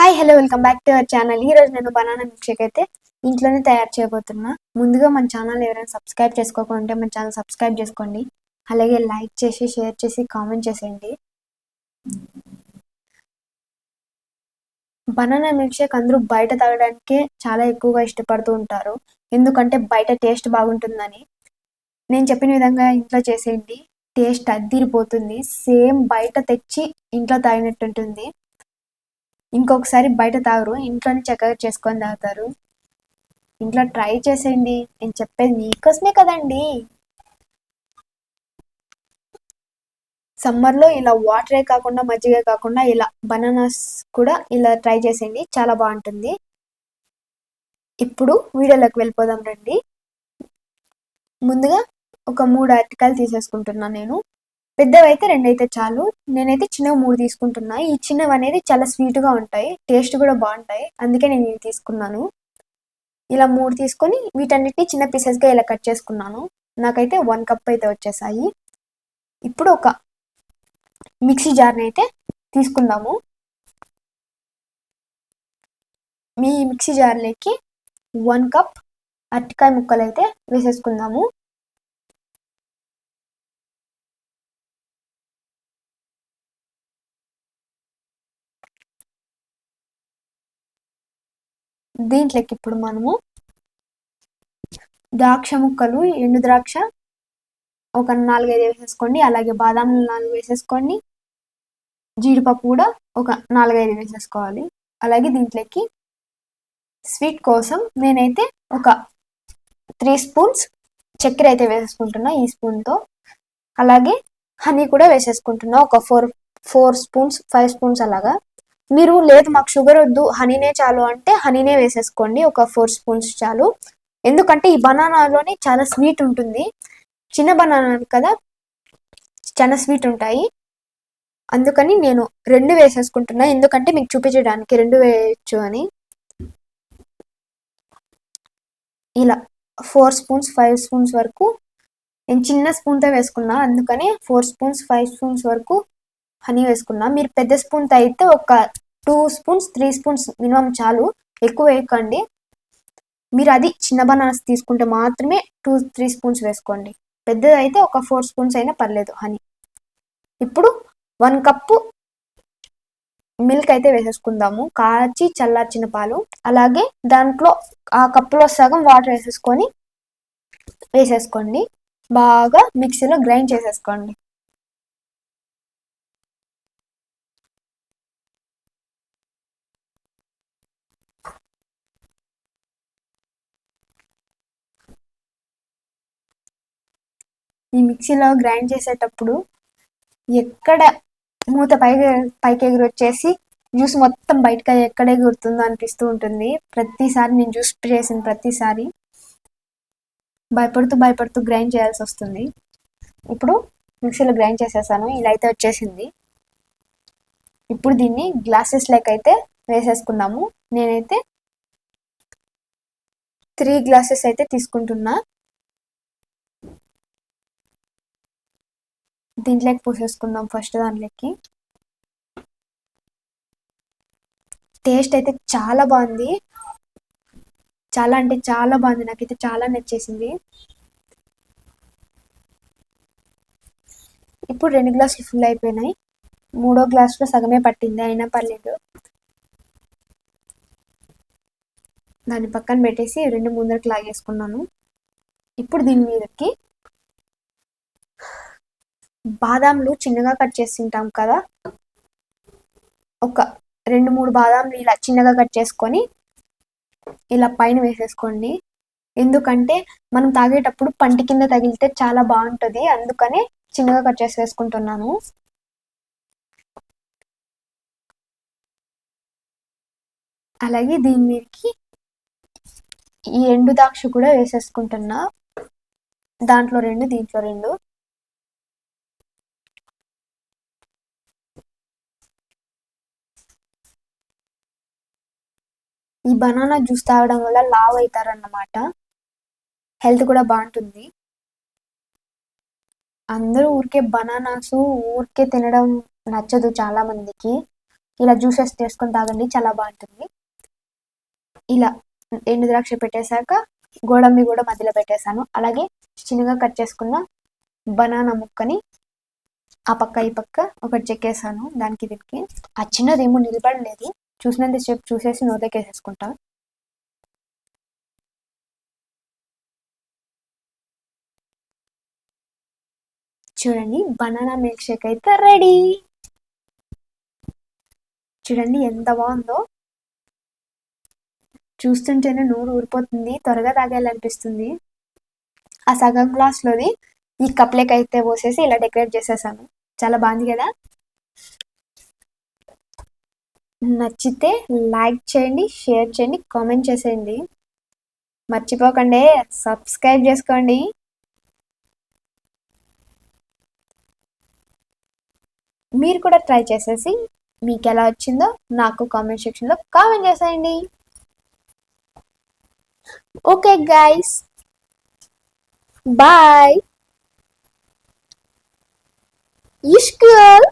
Hi hello welcome back to our channel ఈ రోజు నేను బనానా మిల్క్ షేక్ అయితే ఇంట్లోనే తయారు చేయబోతున్నా. ముందుగా మన ఛానల్ ఎవరైనా సబ్స్క్రైబ్ చేసుకోకుంటే మన ఛానల్ సబ్స్క్రైబ్ చేసుకోండి. అలాగే లైక్ చేసి షేర్ చేసి కామెంట్ చేసేయండి. బనానా మిల్క్ షేక్ అందరూ బయట తాగడానికే చాలా ఎక్కువగా ఇష్టపడుతూ ఉంటారు. ఎందుకంటే బయట టేస్ట్ బాగుంటుందని. నేను చెప్పిన విధంగా ఇంట్లో చేసేయండి. టేస్ట్ అద్దిరిపోతుంది సేమ్ బయట తెచ్చి ఇంట్లో తాగినట్టు ఉంటుంది ఇంకొకసారి బయట తాగరు ఇంట్లోనే చక్కగా చేసుకొని తాగుతారు. ఇంట్లో ట్రై చేసేయండి నేను చెప్పేది మీకోసమే కదండి. సమ్మర్లో ఇలా వాటరే కాకుండా మజ్జిగ కాకుండా ఇలా బనానాస్ కూడా ఇలా ట్రై చేసేయండి చాలా బాగుంటుంది. ఇప్పుడు వీడియోలోకి వెళ్ళిపోదాం రండి. ముందుగా ఒక మూడు అరటికాయలు తీసేసుకుంటున్నాను నేను. పెద్దవైతే రెండు అయితే చాలు. నేనైతే చిన్నవి మూడు తీసుకుంటున్నా. ఈ చిన్నవి అనేది చాలా స్వీట్గా ఉంటాయి. టేస్ట్ కూడా బాగుంటాయి. అందుకే నేను ఇవి తీసుకున్నాను. ఇలా మూడు తీసుకొని వీటన్నిటిని చిన్న పీసెస్గా ఇలా కట్ చేసుకున్నాను. నాకైతే వన్ కప్ అయితే వచ్చేసాయి. ఇప్పుడు ఒక మిక్సీ జార్ని అయితే తీసుకుందాము. మీ మిక్సీ జార్లోకి వన్ కప్ అరటికాయ ముక్కలు అయితే వేసేసుకుందాము. దీంట్లోకి ఇప్పుడు మనము ద్రాక్ష ముక్కలు ఎండు ద్రాక్ష ఒక నాలుగైదు వేసేసుకోండి. అలాగే బాదాం నాలుగు వేసేసుకోండి. జీడిపప్పు కూడా ఒక నాలుగైదు వేసేసుకోవాలి. అలాగే దీంట్లోకి స్వీట్ కోసం నేనైతే ఒక త్రీ స్పూన్స్ చక్కెర అయితే వేసేసుకుంటున్నా ఈ స్పూన్తో. అలాగే హనీ కూడా వేసేసుకుంటున్నా. ఒక four four spoons five spoons అలాగా. మీరు లేదు మాకు షుగర్ వద్దు హనీనే చాలు అంటే హనీనే వేసేసుకోండి ఒక ఫోర్ స్పూన్స్ చాలు. ఎందుకంటే ఈ బనానాలోనే చాలా స్వీట్ ఉంటుంది. చిన్న బనానా కదా చాలా స్వీట్ ఉంటాయి. అందుకని నేను రెండు వేసేసుకుంటున్నా ఎందుకంటే మీకు చూపించడానికి రెండు వేయచ్చు అని. ఇలా ఫోర్ స్పూన్స్ ఫైవ్ స్పూన్స్ వరకు. నేను చిన్న స్పూన్తో వేసుకున్నా అందుకని ఫోర్ స్పూన్స్ ఫైవ్ స్పూన్స్ వరకు హనీ వేసుకున్నా. మీరు పెద్ద స్పూన్తో అయితే ఒక two spoons three spoons minimum చాలు. ఎక్కువ వేయకండి. మీరు అది చిన్న బనానాస్ తీసుకుంటే మాత్రమే టూ త్రీ స్పూన్స్ వేసుకోండి. పెద్దది అయితే ఒక ఫోర్ స్పూన్స్ అయినా పర్లేదు హనీ. ఇప్పుడు వన్ కప్పు మిల్క్ అయితే వేసేసుకుందాము. కాచి చల్లార్చిన పాలు. అలాగే దాంట్లో ఆ కప్పులో సగం వాటర్ వేసేసుకొని వేసేసుకోండి. బాగా మిక్సీలో గ్రైండ్ చేసేసుకోండి. ఈ మిక్సీలో గ్రైండ్ చేసేటప్పుడు ఎక్కడ మూత పైకి పైకి ఎగురు వచ్చేసి జ్యూస్ మొత్తం బయటకు ఎక్కడ ఎగురుతుందో అనిపిస్తూ ఉంటుంది. ప్రతిసారి నేను జ్యూస్ చేసిన ప్రతిసారి భయపడుతూ భయపడుతూ గ్రైండ్ చేయాల్సి వస్తుంది. ఇప్పుడు మిక్సీలో గ్రైండ్ చేసేసాను. ఇలా అయితే వచ్చేసింది. ఇప్పుడు దీన్ని గ్లాసెస్ లెక్క అయితే వేసేసుకుందాము. నేనైతే త్రీ గ్లాసెస్ అయితే తీసుకుంటున్నా. దీంట్లోకి పోసేసుకుందాం ఫస్ట్ దాంట్లోకి. టేస్ట్ అయితే చాలా బాగుంది. చాలా అంటే చాలా బాగుంది. నాకైతే చాలా నచ్చేసింది. ఇప్పుడు రెండు గ్లాసులు ఫుల్ అయిపోయినాయి. మూడో గ్లాసులో సగమే పట్టింది. అయినా పర్లేదు. దాన్ని పక్కన పెట్టేసి రెండు ముందరకు లాగేసుకున్నాను. ఇప్పుడు దీని మీదకి బాదాంలు చిన్నగా కట్ చేసింటాం కదా. ఒక రెండు మూడు బాదాంలు ఇలా చిన్నగా కట్ చేసుకొని ఇలా పైన వేసేసుకోండి. ఎందుకంటే మనం తాగేటప్పుడు పంటి కింద తగిలితే చాలా బాగుంటుంది. అందుకనే చిన్నగా కట్ చేసి వేసుకుంటున్నాను. అలాగే దీని మీదకి ఈ ఎండు ద్రాక్ష కూడా వేసేసుకుంటున్నా. దాంట్లో రెండు దీంట్లో రెండు. ఈ బనానా జ్యూస్ తాగడం వల్ల లావ్ అవుతారన్నమాట హెల్త్ కూడా బాగుంటుంది. అందరూ ఊరికే బనానాస్ ఊరికే తినడం నచ్చదు చాలా మందికి. ఇలా జ్యూసెస్ చేసుకొని తాగండి చాలా బాగుంటుంది. ఇలా ఎండు ద్రాక్ష పెట్టేశాక గోడంబి కూడా మధ్యలో పెట్టేశాను. అలాగే చిన్నగా కట్ చేసుకున్న బనానా ముక్కని ఆ పక్క ఈ పక్క ఒకటి చెక్కేసాను దానికి దీనికి. ఆ చిన్నది ఏమో నిలబడలేదు. చూసినంతసేపు చూసేసి నోతకేసేసుకుంటా చూడండి బనానా మిల్క్ షేక్ అయితే రెడీ. చూడండి ఎంత బాగుందో. చూస్తుంటేనే నోరు ఊరిపోతుంది త్వరగా తాగేయాలనిపిస్తుంది. ఆ సగం గ్లాస్లోది ఈ కప్లేక్ అయితే పోసేసి ఇలా డెకరేట్ చేసేసాను. చాలా బాగుంది కదా? నచ్చితే లైక్ చేయండి షేర్ చేయండి కామెంట్ చేసేయండి. మర్చిపోకండి సబ్స్క్రైబ్ చేసుకోండి. మీరు కూడా ట్రై చేసేసి మీకు ఎలా వచ్చిందో నాకు కామెంట్ సెక్షన్లో కామెంట్ చేసేయండి. Okay guys bye. ఇష్కల్